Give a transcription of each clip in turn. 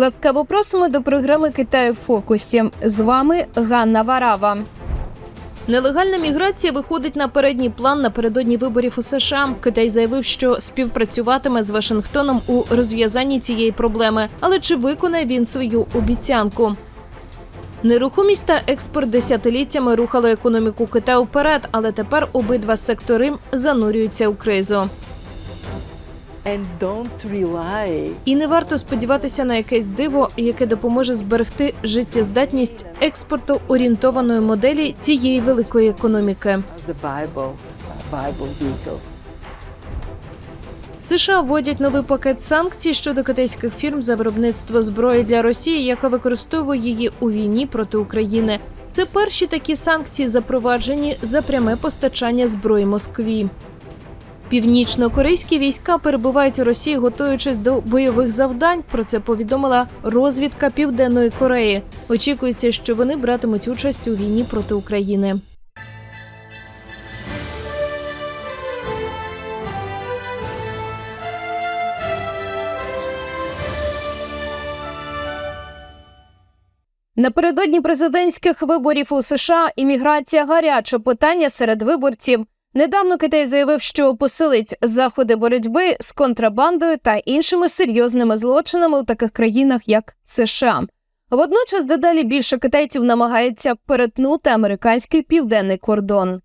Ласкаво просимо до програми Китаю в фокусі. З вами Ганна Варава. Нелегальна міграція виходить на передній план напередодні виборів у США. Китай заявив, що співпрацюватиме з Вашингтоном у розв'язанні цієї проблеми. Але чи виконає він свою обіцянку? Нерухомість та експорт десятиліттями рухали економіку Китаю вперед, але тепер обидва сектори занурюються у кризу. And don't rely І не варто сподіватися на якесь диво, яке допоможе зберегти життєздатність експорту орієнтованої моделі цієї великої економіки. США вводять новий пакет санкцій щодо китайських фірм за виробництво зброї для Росії, яка використовує її у війні проти України. Це перші такі санкції, запроваджені за пряме постачання зброї Москві. Північно-корейські війська перебувають у Росії, готуючись до бойових завдань. Про це повідомила розвідка Південної Кореї. Очікується, що вони братимуть участь у війні проти України. Напередодні президентських виборів у США імміграція гаряче питання серед виборців. Недавно Китай заявив, що посилить заходи боротьби з контрабандою та іншими серйозними злочинами у таких країнах, як США. Водночас дедалі більше китайців намагається перетнути американський південний кордон.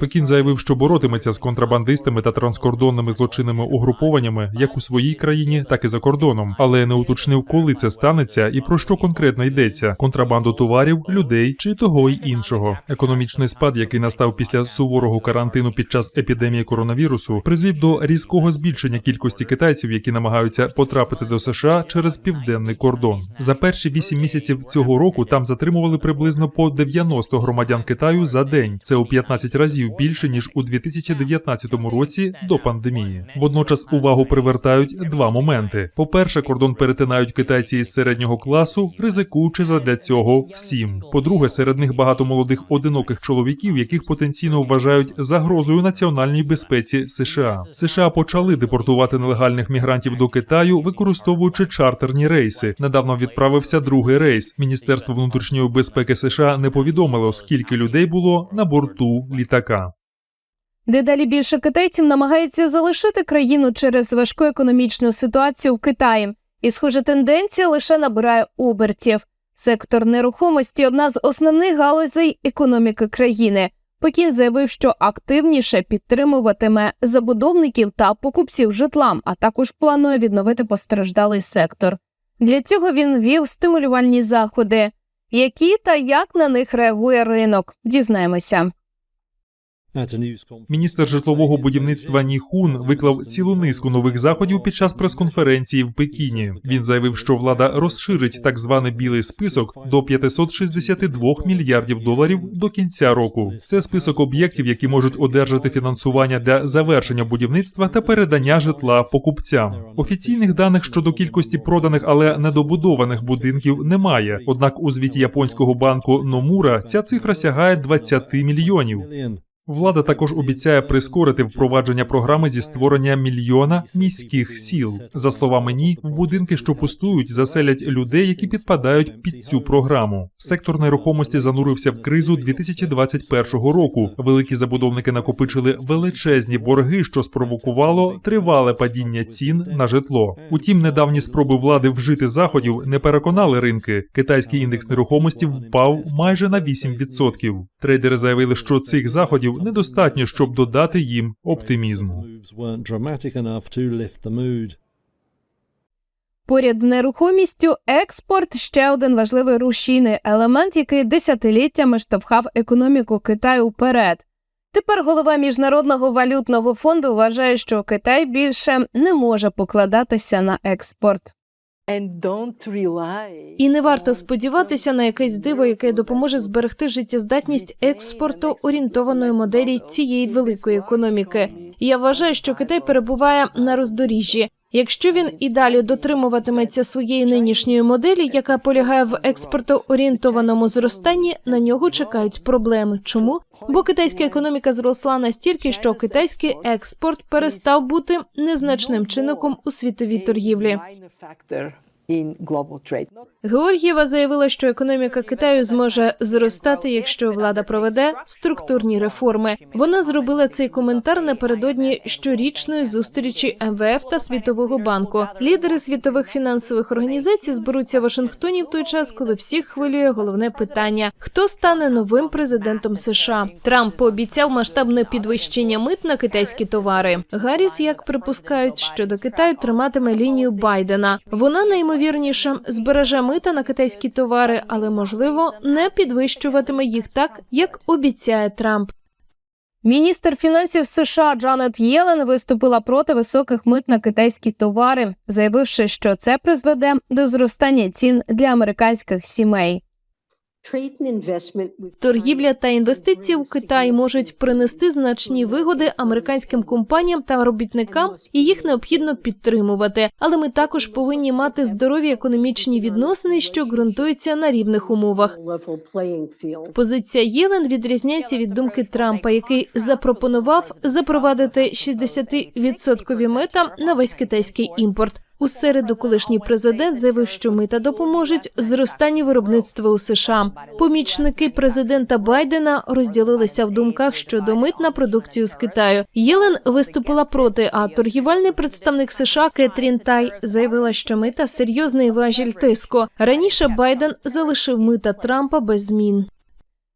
Пекін заявив, що боротиметься з контрабандистами та транскордонними злочинними угрупованнями як у своїй країні, так і за кордоном, але не уточнив, коли це станеться і про що конкретно йдеться: контрабанду товарів, людей чи того й іншого. Економічний спад, який настав після суворого карантину під час епідемії коронавірусу, призвів до різкого збільшення кількості китайців, які намагаються потрапити до США через південний кордон. За перші вісім місяців цього року там затримували приблизно по 90 громадян Китаю за день. Це у 15 разів більше ніж у 2019 році до пандемії. Водночас увагу привертають два моменти: по-перше, кордон перетинають китайці із середнього класу, ризикуючи задля цього всім. По-друге, серед них багато молодих одиноких чоловіків, яких потенційно вважають загрозою національній безпеці США. США почали депортувати нелегальних мігрантів до Китаю, використовуючи чартерні рейси. Недавно відправився другий рейс. Міністерство внутрішньої безпеки США не повідомило, скільки людей було на борту літака. Дедалі більше китайців намагається залишити країну через важку економічну ситуацію в Китаї, і, схоже, тенденція лише набирає обертів. Сектор нерухомості одна з основних галузей економіки країни. Пекін заявив, що активніше підтримуватиме забудовників та покупців житла, а також планує відновити постраждалий сектор. Для цього він вів стимулювальні заходи. Які та як на них реагує ринок? Дізнаємося. Міністр житлового будівництва Ні Хун виклав цілу низку нових заходів під час прес-конференції в Пекіні. Він заявив, що влада розширить так званий білий список до 562 мільярдів доларів до кінця року. Це список об'єктів, які можуть одержати фінансування для завершення будівництва та передання житла покупцям. Офіційних даних щодо кількості проданих, але недобудованих будинків немає. Однак у звіті японського банку Номура ця цифра сягає 20 мільйонів. Влада також обіцяє прискорити впровадження програми зі створення мільйона міських сіл. За словами ні, в будинки, що пустують, заселять людей, які підпадають під цю програму. Сектор нерухомості занурився в кризу 2021 року. Великі забудовники накопичили величезні борги, що спровокувало тривале падіння цін на житло. Утім, недавні спроби влади вжити заходів не переконали ринки. Китайський індекс нерухомості впав майже на 8%. Трейдери заявили, що цих заходів недостатньо, щоб додати їм оптимізму. Поряд з нерухомістю експорт ще один важливий рушійний елемент, який десятиліттями штовхав економіку Китаю вперед. Тепер голова міжнародного валютного фонду вважає, що Китай більше не може покладатися на експорт. І не варто сподіватися на якесь диво, яке допоможе зберегти життєздатність експорту орієнтованої моделі цієї великої економіки. Я вважаю, що Китай перебуває на роздоріжжі. Якщо він і далі дотримуватиметься своєї нинішньої моделі, яка полягає в експортоорієнтованому зростанні, на нього чекають проблеми. Чому? Бо китайська економіка зросла настільки, що китайський експорт перестав бути незначним чинником у світовій торгівлі. Георгієва заявила, що економіка Китаю зможе зростати, якщо влада проведе структурні реформи. Вона зробила цей коментар напередодні щорічної зустрічі МВФ та Світового банку. Лідери світових фінансових організацій зберуться в Вашингтоні в той час, коли всіх хвилює головне питання: хто стане новим президентом США. Трамп пообіцяв масштабне підвищення мит на китайські товари. Гарріс, як припускають, що до Китаю триматиме лінію Байдена. Вона найімовірніше збереже мита на китайські товари, але можливо не підвищуватиме їх так, як обіцяє Трамп. Міністр фінансів США Джанет Єлен виступила проти високих мит на китайські товари, заявивши, що це призведе до зростання цін для американських сімей. Торгівля та інвестиції у Китай можуть принести значні вигоди американським компаніям та робітникам, і їх необхідно підтримувати. Але ми також повинні мати здорові економічні відносини, що ґрунтуються на рівних умовах. Позиція Єлен відрізняється від думки Трампа, який запропонував запровадити 60% мита на весь китайський імпорт. У середу колишній президент заявив, що мита допоможуть зростанню виробництва у США. Помічники президента Байдена розділилися в думках щодо мит на продукцію з Китаю. Єлен виступила проти, а торгівельний представник США Кетрін Тай заявила, що мита серйозний важіль тиску. Раніше Байден залишив мита Трампа без змін.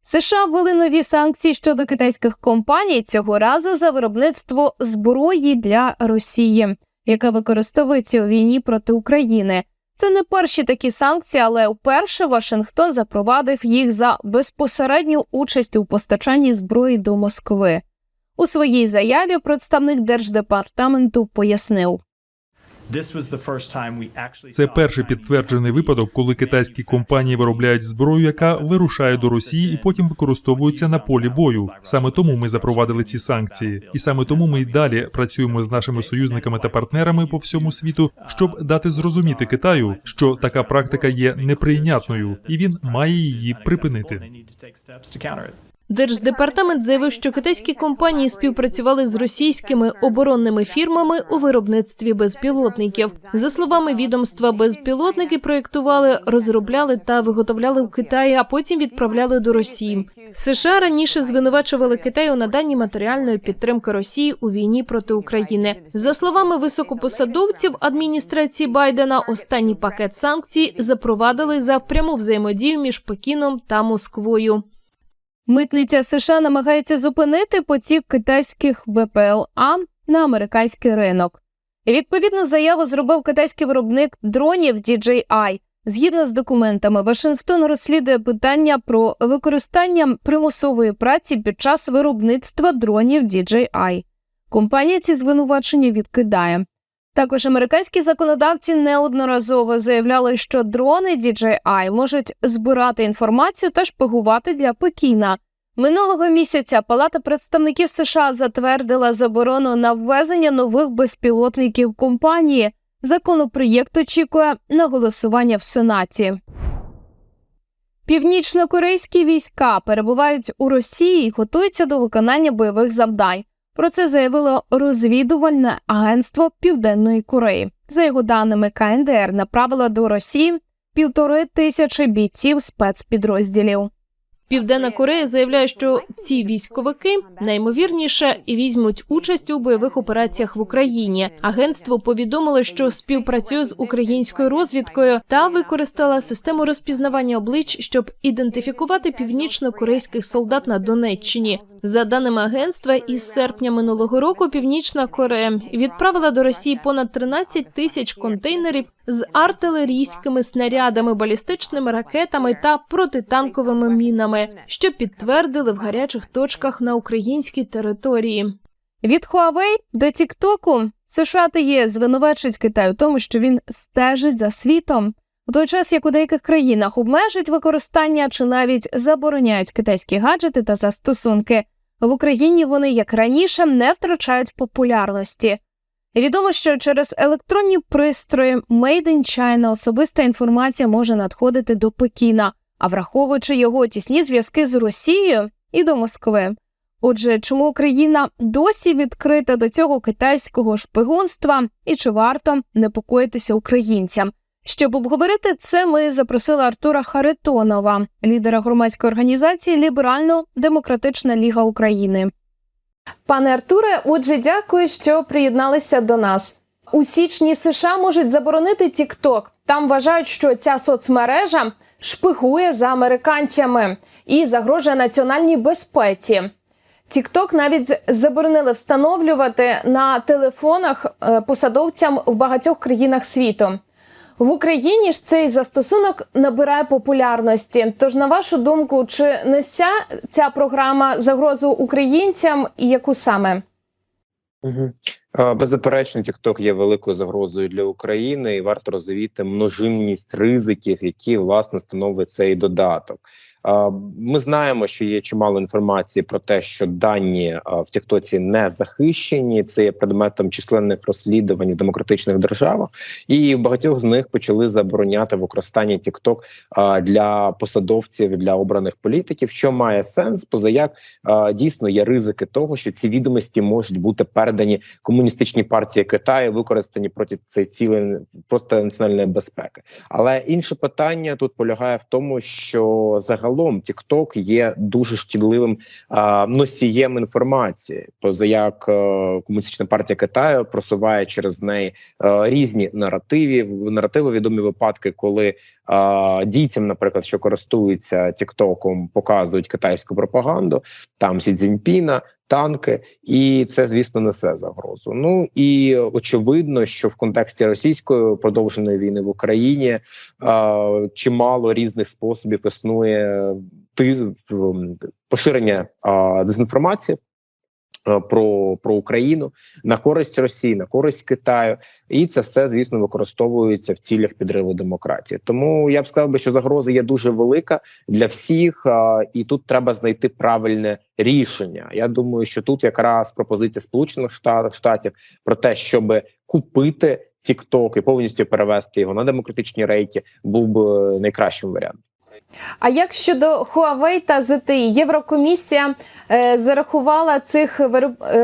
США ввели нові санкції щодо китайських компаній цього разу за виробництво зброї для Росії, яка використовується у війні проти України. Це не перші такі санкції, але вперше Вашингтон запровадив їх за безпосередню участь у постачанні зброї до Москви. У своїй заяві представник держдепартаменту пояснив. Це перший підтверджений випадок, коли китайські компанії виробляють зброю, яка вирушає до Росії і потім використовується на полі бою. Саме тому ми запровадили ці санкції, і саме тому ми й далі працюємо з нашими союзниками та партнерами по всьому світу, щоб дати зрозуміти Китаю, що така практика є неприйнятною, і він має її припинити. Держдепартамент заявив, що китайські компанії співпрацювали з російськими оборонними фірмами у виробництві безпілотників. За словами відомства, безпілотники проєктували, розробляли та виготовляли в Китаї, а потім відправляли до Росії. США раніше звинувачували Китай у наданні матеріальної підтримки Росії у війні проти України. За словами високопосадовців адміністрації Байдена, останній пакет санкцій запровадили за пряму взаємодію між Пекіном та Москвою. Митниця США намагається зупинити потік китайських БПЛА на американський ринок. Відповідну заяву зробив китайський виробник дронів DJI. Згідно з документами, Вашингтон розслідує питання про використання примусової праці під час виробництва дронів DJI. Компанія ці звинувачення відкидає. Також американські законодавці неодноразово заявляли, що дрони DJI можуть збирати інформацію та шпигувати для Пекіна. Минулого місяця Палата представників США затвердила заборону на ввезення нових безпілотників компанії. Законопроєкт очікує на голосування в Сенаті. Північно-корейські війська перебувають у Росії і готуються до виконання бойових завдань. Про це заявило розвідувальне агентство Південної Кореї. За його даними, КНДР направила до Росії півтори тисячі бійців спецпідрозділів. Південна Корея заявляє, що ці військовики наймовірніше візьмуть участь у бойових операціях в Україні. Агентство повідомило, що співпрацює з українською розвідкою та використала систему розпізнавання облич, щоб ідентифікувати північно-корейських солдат на Донеччині. За даними агентства, із серпня минулого року Північна Корея відправила до Росії понад 13 тисяч контейнерів з артилерійськими снарядами, балістичними ракетами та протитанковими мінами, що підтвердили в гарячих точках на українській території. Від Huawei до Тіктоку США та ЄС звинувачують Китай у тому, що він стежить за світом. У той час, як у деяких країнах обмежують використання чи навіть забороняють китайські гаджети та застосунки, в Україні вони, як раніше, не втрачають популярності. Відомо, що через електронні пристрої Made in China особиста інформація може надходити до Пекіна, а враховуючи його тісні зв'язки з Росією і до Москви. Отже, чому Україна досі відкрита до цього китайського шпигунства і чи варто непокоїтися українцям? Щоб обговорити це, ми запросили Артура Харитонова, лідера громадської організації Ліберально-Демократична Ліга України. Пане Артуре, отже, дякую, що приєдналися до нас. У січні США можуть заборонити TikTok. Там вважають, що ця соцмережа шпигує за американцями і загрожує національній безпеці. TikTok навіть заборонили встановлювати на телефонах е, посадовцям в багатьох країнах світу. В Україні ж цей застосунок набирає популярності. Тож, на вашу думку, чи несе ця програма загрозу українцям і яку саме? Угу. Беззаперечно, TikTok є великою загрозою для України, і варто розуміти множинність ризиків, які власне становить цей додаток. Ми знаємо, що є чимало інформації про те, що дані в Тіктоці не захищені. Це є предметом численних розслідувань в демократичних державах, і в багатьох з них почали забороняти використання а, для посадовців для обраних політиків, що має сенс, позаяк дійсно є ризики того, що ці відомості можуть бути передані комуністичній партії Китаю, використані проти цієї цілей просто національної безпеки. Але інше питання тут полягає в тому, що загалом TikTok є дуже шкідливим а, носієм інформації, позаяк а, комуністична партія Китаю просуває через неї а, різні наративи, наративи відомі випадки, коли а, дітям, наприклад, що користуються Тіктоком, показують китайську пропаганду, там Сі Цзіньпіна, танки, і це, звісно, несе загрозу. Ну і очевидно, що в контексті російської продовженої війни в Україні е, чимало різних способів існує ти поширення е, дезінформації. Е, Про, про Україну на користь Росії, на користь Китаю, і це все, звісно, використовується в цілях підриву демократії. Тому я б сказав би, що загроза є дуже велика для всіх, і тут треба знайти правильне рішення. Я думаю, що тут якраз пропозиція Сполучених Штатів про те, щоб купити TikTok і повністю перевести його на демократичні рейки, був би найкращим варіантом. А як щодо Huawei та ZTE? Єврокомісія е, зарахувала цих е,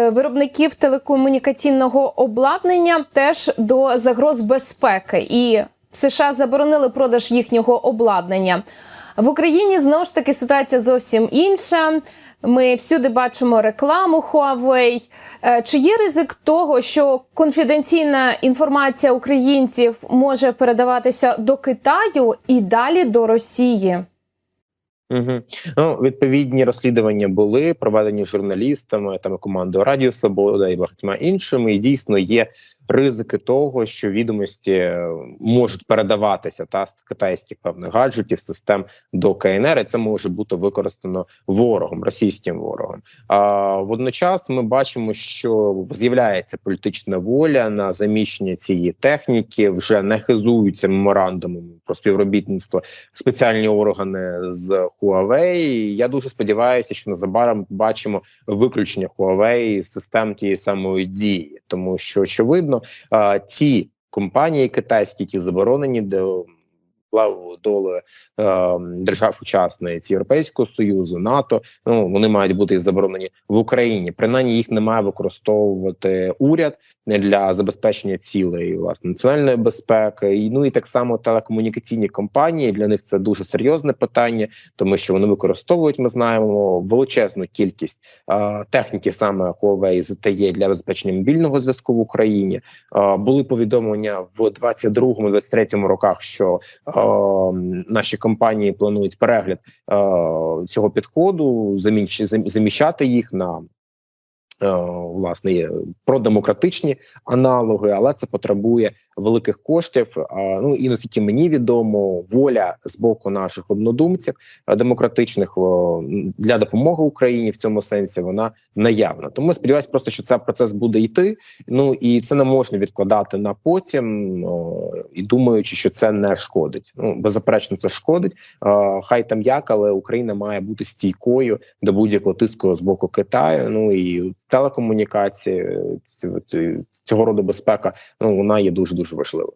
виробників телекомунікаційного обладнання теж до загроз безпеки, і США заборонили продаж їхнього обладнання. В Україні знову ж таки ситуація зовсім інша. Ми всюди бачимо рекламу Huawei. Е, Чи є ризик того, що конфіденційна інформація українців може передаватися до Китаю і далі до Росії? Угу. Ну, відповідні розслідування були проведені журналістами, там командою Радіо Свобода і багатьма іншими. І дійсно є ризики того, що відомості е, можуть передаватися та з китайських певних гаджетів, систем до КНР. і Це може бути використано ворогом, російським ворогом. А водночас ми бачимо, що з'являється політична воля на заміщення цієї техніки. Вже не хизуються меморандумом про співробітництво спеціальні органи з Huawei. Я дуже сподіваюся, що незабаром побачимо виключення Huawei з систем тієї самої дії, тому що очевидно а, ті компанії китайські, які заборонені до долею е, держав-учасниць Європейського союзу, НАТО. Ну вони мають бути заборонені в Україні. Принаймні їх не має використовувати уряд для забезпечення цілей власне національної безпеки. Ну і так само телекомунікаційні компанії для них це дуже серйозне питання, тому що вони використовують. Ми знаємо величезну кількість е, техніки, саме Huawei ZTE для забезпечення мобільного зв'язку в Україні. Е, були повідомлення в 22-23 роках, що наші компанії планують перегляд е, цього підходу, заміщ, зам- заміщати їх на е, власне є продемократичні аналоги, але це потребує великих коштів. Ну і наскільки мені відомо, воля з боку наших однодумців е, демократичних для допомоги Україні в цьому сенсі вона наявна. Тому сподіваюся, просто що цей процес буде йти. Ну і це не можна відкладати на потім, і думаючи, що це не шкодить. Ну беззаперечно, це шкодить. Е, хай там як, але Україна має бути стійкою до будь-якого тиску з боку Китаю. Ну і телекомунікації ці- ці- цього роду безпека. Ну вона є дуже дуже важливою.